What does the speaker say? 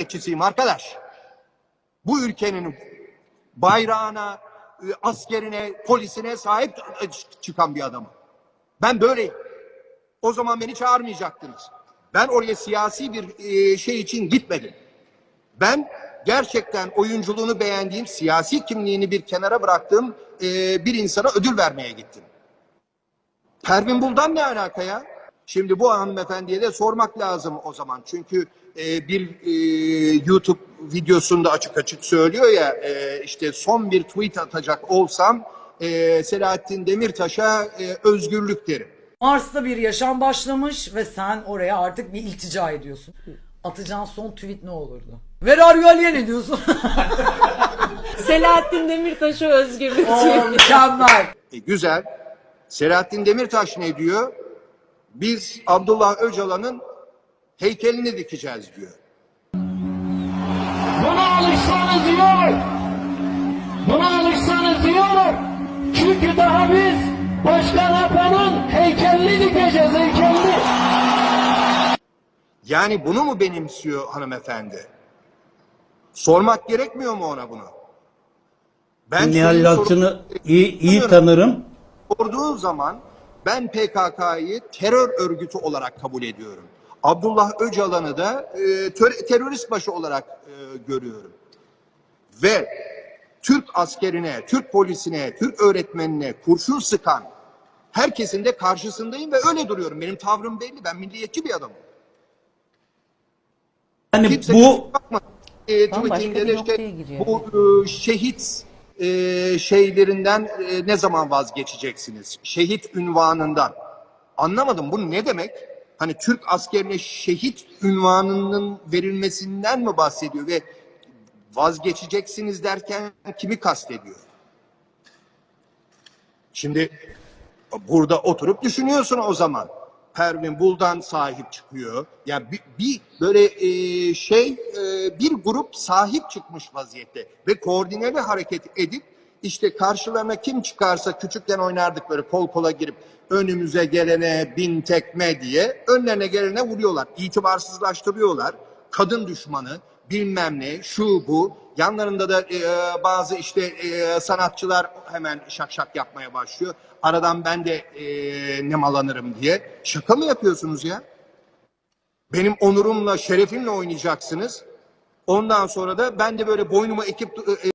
milliyetçisiyim arkadaş. Bu ülkenin bayrağına, e, askerine, polisine sahip çıkan bir adamım. Ben böyleyim. O zaman beni çağırmayacaktınız. Ben oraya siyasi bir e, şey için gitmedim. Ben gerçekten oyunculuğunu beğendiğim, siyasi kimliğini bir kenara bıraktığım e, bir insana ödül vermeye gittim. Pervin Buldan ne alaka ya? Şimdi bu hanımefendiye de sormak lazım o zaman. Çünkü e, bir e, YouTube videosunda açık açık söylüyor ya e, işte son bir tweet atacak olsam e, Selahattin Demirtaş'a e, özgürlük derim. Mars'ta bir yaşam başlamış ve sen oraya artık bir iltica ediyorsun. Atacağın son tweet ne olurdu? You alien ne diyorsun? Selahattin Demirtaş'a özgürlük Oo, diyor. mükemmel. E, güzel. Selahattin Demirtaş ne diyor? Biz Abdullah Öcalan'ın heykelini dikeceğiz diyor. Buna alışsanız iyi olur. Buna alışsanız iyi olur. Çünkü daha biz Başkan Apo'nun heykelini dikeceğiz heykelini. Yani bunu mu benimsiyor hanımefendi? Sormak gerekmiyor mu ona bunu? Ben Nihal Yalçın'ı iyi, iyi tanırım. sorduğu zaman ben PKK'yı terör örgütü olarak kabul ediyorum. Abdullah Öcalan'ı da e, terörist başı olarak e, görüyorum. Ve Türk askerine, Türk polisine, Türk öğretmenine kurşun sıkan herkesin de karşısındayım ve öyle duruyorum. Benim tavrım belli. Ben milliyetçi bir adamım. Yani Kimse bu bakma. E, bir noktaya işte giriyor. bu e, şehit e, şeylerinden e, ne zaman vazgeçeceksiniz? Şehit ünvanından. Anlamadım bu ne demek? Hani Türk askerine şehit ünvanının verilmesinden mi bahsediyor ve vazgeçeceksiniz derken kimi kastediyor? Şimdi burada oturup düşünüyorsun o zaman. Pervin Buldan sahip çıkıyor. Ya bir, bir böyle e, şey e, bir grup sahip çıkmış vaziyette ve koordineli hareket edip işte karşılarına kim çıkarsa küçükken oynardık böyle kol kola girip önümüze gelene bin tekme diye önlerine gelene vuruyorlar. İtibarsızlaştırıyorlar. Kadın düşmanı bilmem ne şu bu yanlarında da e, bazı işte e, sanatçılar hemen şak şak yapmaya başlıyor. Aradan ben de e, nemalanırım diye. Şaka mı yapıyorsunuz ya? Benim onurumla, şerefimle oynayacaksınız. Ondan sonra da ben de böyle boynumu ekip e,